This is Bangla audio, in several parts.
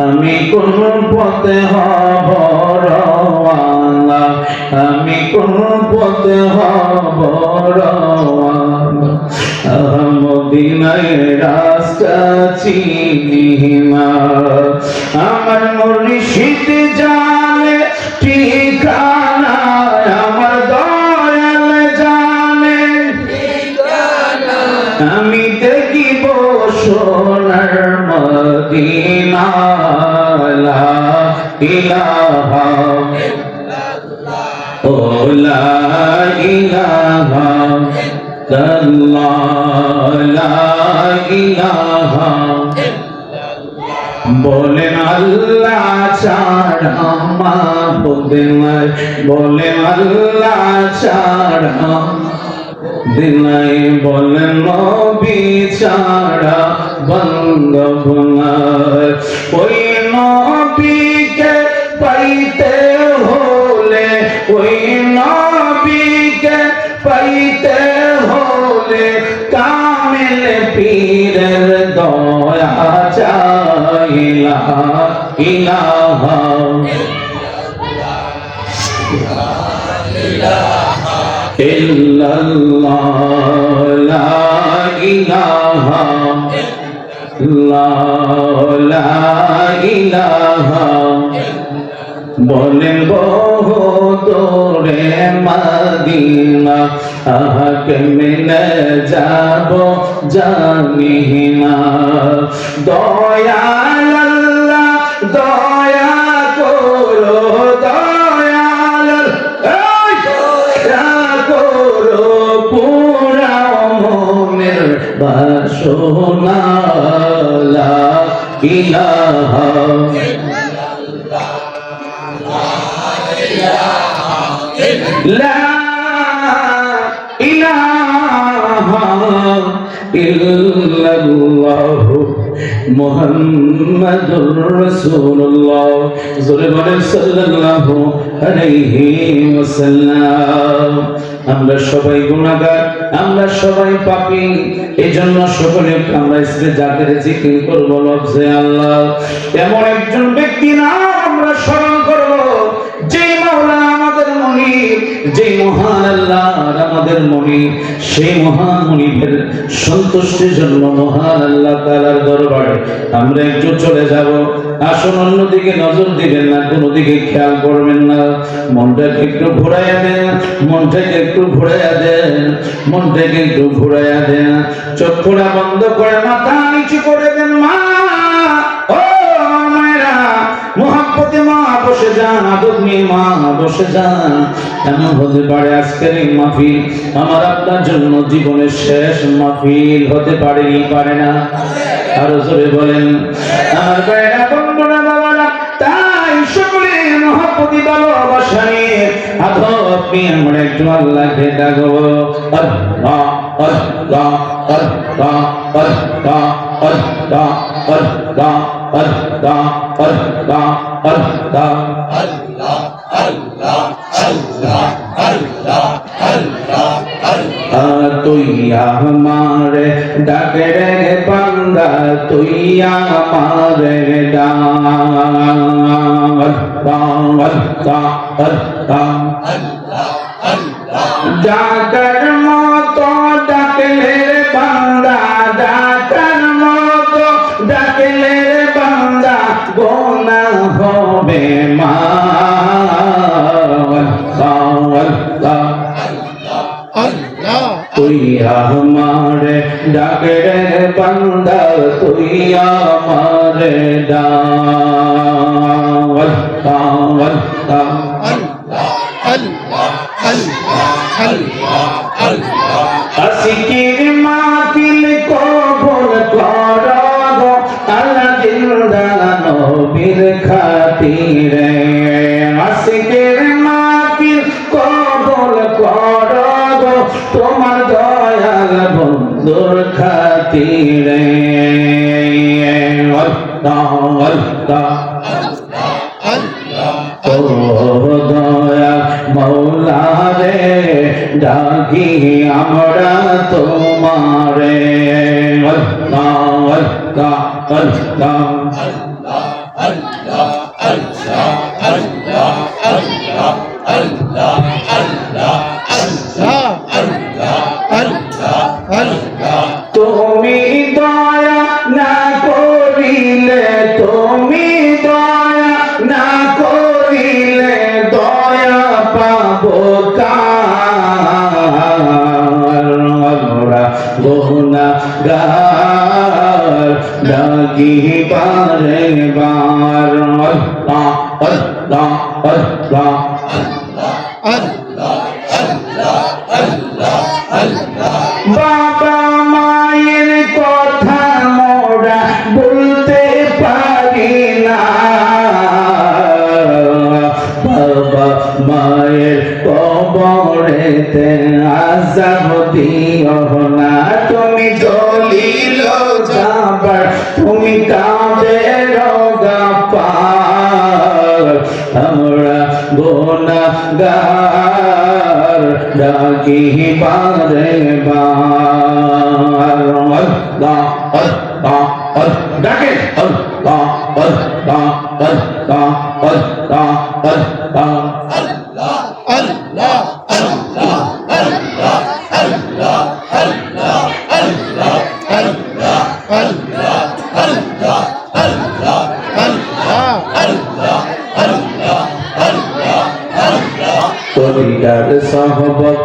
আমি কোন পথে হব আমি কোন পথে হব রাস্তা চিনি না। ইলাহা। ও লা ইলাহা। ইল্লাল্লাহ লা ইলাহা। বলেন আল্লাহ ছাড়া মাহবুদ নাই বলেন আল্লাহ ছাড়া দিনাই বলেন নবী ছাড়া বন্ধব নাই ওই নবীকে চাইলা ইলাহা। ইল্লাল্লাহ, লা ইলাহা লা ইলাহা। বলেন বহু দূরে মদিনা আহাকে মিলে যাব জানি না দয়াল বাসনা লা ইলাহা। লা ইলাহা ইল্লাল্লাহু মোহাম্মদুর রাসূলুল্লাহ, জোরে সাল্লাল্লাহু আলাইহি ওয়াসাল্লাম। আমরা সবাই গুনাহগার, আমরা সবাই পাপী, এজন্য সকলে আমরা ইসলে জাতের জিকির করব লফজে আল্লাহ। এমন একজন ব্যক্তি না যে মহান আল্লাহ আমাদের মনি, সেই মহান মনিবের সন্তুষ্টির জন্য মহান আল্লাহ তাআলার দরবারে আমরা একটু চলে যাব। আসুন অন্যদিকে নজর দিবেন না, কোনো দিকে খেয়াল করবেন না। মনটাকে একটু ঘোরাইয়া দেন, মনটাকে একটু ঘোরাইয়া দেন, মনটাকে একটু ঘোরাইয়া দেন। চক্ষুটা বন্ধ করে মাথা নিচু করে দেন, মা। বসে যান আদব নিয়ে মা, বসে যান এমন হতে পারে আজকের এই মাহফিল। আমার আপনার জন্য জীবনের শেষ মাহফিল হতে পারে পারে না? আরও জোরে বলেন। আমার গায়েরা বন্ধুরা বাবারা, তাই সকলে মহাপতি ভালোবাসা নিয়ে আদব নিয়ে আমরা একটু আল্লাহকে ডাকবো। আল্লাহ আল্লাহ আল্লাহ আল্লাহ আল্লাহ আল্লাহ আল্লাহ Allah Allah Allah Allah Allah Allah Allah তুই আমার ডাকে রে বান্দা তুই আমার ডাক জাগর মা আমারে ডাকে বান্দা তুই আমারে ডাল কাওয়াল আসিকির মাতিল কবুল কর আল্লাহ জিন্দা নবীর খাতিরে। আসিকির মাতিল তোমার দয়াল বন্ধুর খাতিরে দয়া মৌলা রে ডাকি আমরা তোমারে Allah, Allah, Allah, Allah. গোনা গার ডাকি পারে বার আল্লাহ আল্লাহ আল্লাহ বাবা মায়ের কথা মোরা বলতে পারি না বাবা মায়ের কবরেতে আজাব দিও আমরা গোনাগার ডাকি পারে বার। আল্লাহ আল্লাহ আল্লাহ ডাকে। আল্লাহ আল্লাহ আল্লাহ আল্লাহ আল্লাহ তরিকার সহবত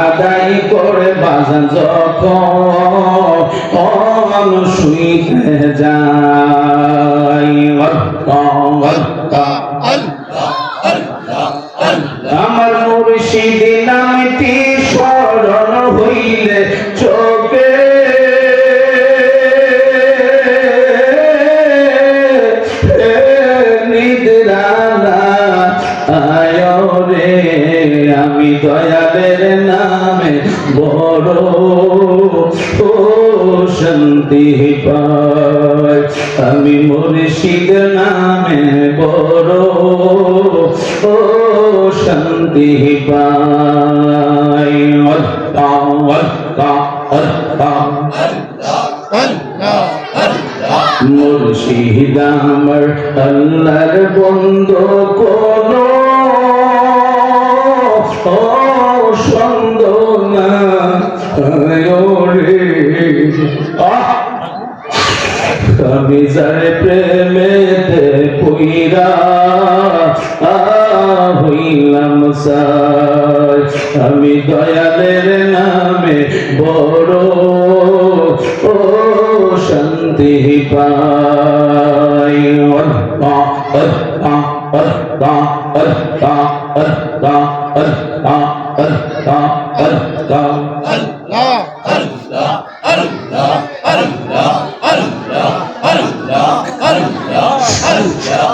আদায় করে বাজান যখন শুইতে যাই শান্তি পাই আমি মুর্শিদ নামে বড়। ও শান্তি পাই আল্লাহ আল্লাহ আল্লাহ। মুর্শিদ আমার আল্লাহর বন্ধু কোন সন্দ না পইরা হইলাম সাই আমি দয়ালের নামে বড় ও শান্তি পাই আল্লাহ আল্লাহ